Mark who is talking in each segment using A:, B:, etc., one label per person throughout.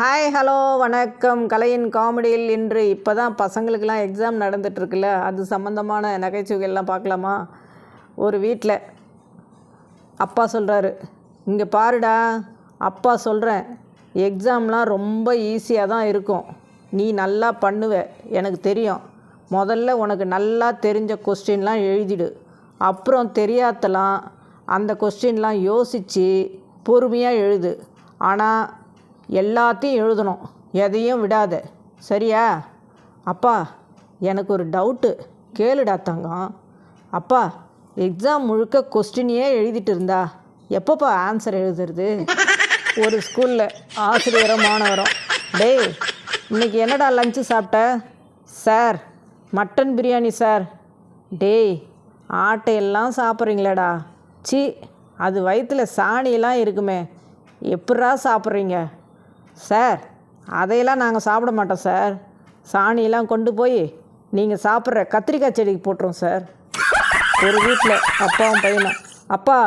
A: Hi hello வணக்கம். கலையின் காமெடியில் இன்று இப்போ தான் பசங்களுக்கெல்லாம் எக்ஸாம் நடந்துகிட்ருக்குல்ல அது சம்மந்தமான நகைச்சுவைகள்லாம் பார்க்கலாமா? ஒரு வீட்டில் அப்பா சொல்கிறாரு இங்கே பாருடா அப்பா சொல்கிறேன் எக்ஸாம்லாம் ரொம்ப ஈஸியாக தான் இருக்கும். நீ நல்லா பண்ணுவ எனக்கு தெரியும். முதல்ல உனக்கு நல்லா தெரிஞ்ச கொஸ்டின்லாம் எழுதிடு. அப்புறம் தெரியாதலாம் அந்த கொஸ்டின்லாம் யோசித்து பொறுமையாக எழுது. ஆனால் எல்லாத்தையும் எழுதணும். எதையும் விடாத. சரியா? அப்பா எனக்கு ஒரு டவுட்டு கேளுடா தங்கம். அப்பா எக்ஸாம் முழுக்க கொஸ்டினையே எழுதிட்டு இருந்தா எப்பப்பா ஆன்சர் எழுதுறது? ஒரு ஸ்கூலில் ஆசிரியரும் மாணவரும். டேய் இன்னைக்கு என்னடா லஞ்சு சாப்பிட்ட? Sir mutton biryani sir. டேய் ஆட்டையெல்லாம் சாப்பிட்றீங்களேடா. சி அது வயிற்றுல சாணியெல்லாம் இருக்குமே. எப்பட்றா சாப்பிட்றீங்க? சார் அதையெல்லாம் நாங்கள் சாப்பிட மாட்டோம் சார். சாணியெல்லாம் கொண்டு போய் நீங்கள் சாப்பிட்ற கத்திரிக்காய் செடிக்கு போட்டுரும் சார். ஒரு வீட்டில் அப்பாவும் பையனும். அப்பா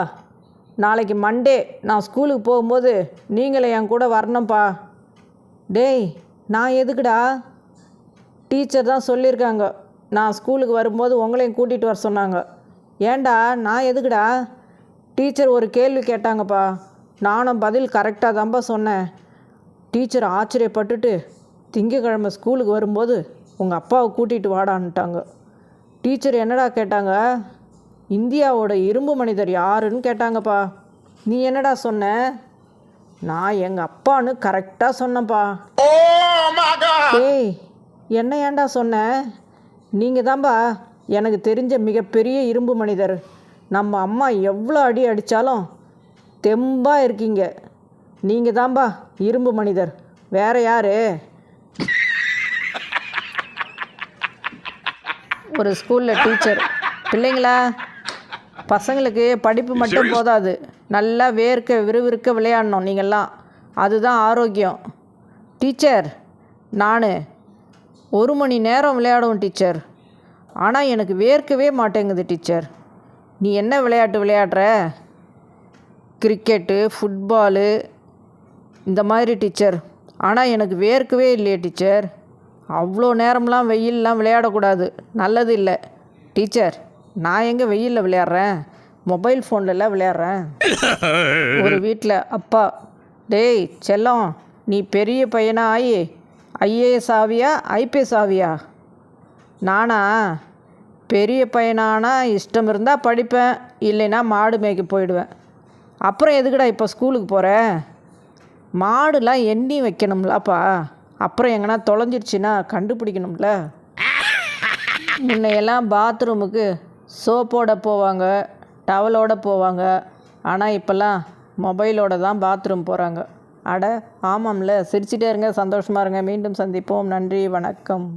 A: நாளைக்கு மண்டே நான் ஸ்கூலுக்கு போகும்போது நீங்களே என் கூட வரணும்ப்பா டேய் நான் எதுக்குடா? டீச்சர் தான் சொல்லியிருக்காங்க. நான் ஸ்கூலுக்கு வரும்போது உங்களையும் கூட்டிகிட்டு வர சொன்னாங்க. ஏன்டா நான் எதுக்குடா? டீச்சர் ஒரு கேள்வி கேட்டாங்கப்பா. நானும் பதில் கரெக்டாக தான்ப்பா சொன்னேன். டீச்சர் ஆச்சரியப்பட்டுட்டு திங்கக்கிழமை ஸ்கூலுக்கு வரும்போது உங்கள் அப்பாவை கூட்டிகிட்டு வாடான்ட்டாங்க டீச்சர் என்னடா கேட்டாங்க? இந்தியாவோட இரும்பு மனிதர் யாருன்னு கேட்டாங்கப்பா. நீ என்னடா சொன்ன? நான் எங்கள் அப்பான்னு கரெக்டாக சொன்னேன்ப்பா. ஏய் என்ன ஏன்டா சொன்ன? நீங்கள் தான்பா எனக்கு தெரிஞ்ச மிகப்பெரிய இரும்பு மனிதர். நம்ம அம்மா எவ்வளோ அடி அடித்தாலும் தெம்பாக இருக்கீங்க. நீங்கள் தான்பா இரும்பு மனிதர். வேற யார்? ஒரு ஸ்கூலில் டீச்சர் பிள்ளைங்களா பசங்களுக்கு படிப்பு மட்டும் போதாது. நல்லா வேர்க்க விறுவிறுக்க விளையாடணும் நீங்கள்லாம் அதுதான் ஆரோக்கியம். டீச்சர் நான். ஒரு மணி நேரம் விளையாடுவோம் டீச்சர் ஆனால் எனக்கு வேர்க்கவே மாட்டேங்குது டீச்சர் நீ என்ன விளையாட்டு விளையாடுற? கிரிக்கெட்டு ஃபுட்பாலு இந்த மாதிரி டீச்சர். ஆனால் எனக்கு வேர்க்கவே இல்லையே டீச்சர். அவ்வளோ நேரம்லாம் வெயிலெலாம் விளையாடக்கூடாது. நல்லது இல்லை. டீச்சர் நான் எங்கே வெயிலில் விளையாடுறேன்? மொபைல் ஃபோன்லலாம் விளையாடுறேன். ஒரு வீட்டில் அப்பா டேய் செல்லம் நீ பெரிய பையனா ஆயி ஐஏஎஸ் ஆவியா ஐபிஎஸ் ஆவியா? நானா. பெரிய பையனானா இஷ்டம் இருந்தால் படிப்பேன். இல்லைன்னா மாடு மேய்க்க போயிடுவேன். அப்புறம் எதுக்குடா இப்போ ஸ்கூலுக்கு போகிறேன் மாடுலாம் எண்ணி வைக்கணும்லப்பா அப்புறம் எங்கன்னா தொலைஞ்சிருச்சுன்னா கண்டுபிடிக்கணும்ல. முன்னையெல்லாம் பாத்ரூமுக்கு சோப்போட போவாங்க டவலோட போவாங்க. ஆனால் இப்போல்லாம் மொபைலோட தான் பாத்ரூம் போகிறாங்க அட ஆமாம்ல. சிரிச்சிட்டே இருங்க சந்தோஷமாக இருங்க. மீண்டும் சந்திப்போம். நன்றி வணக்கம்.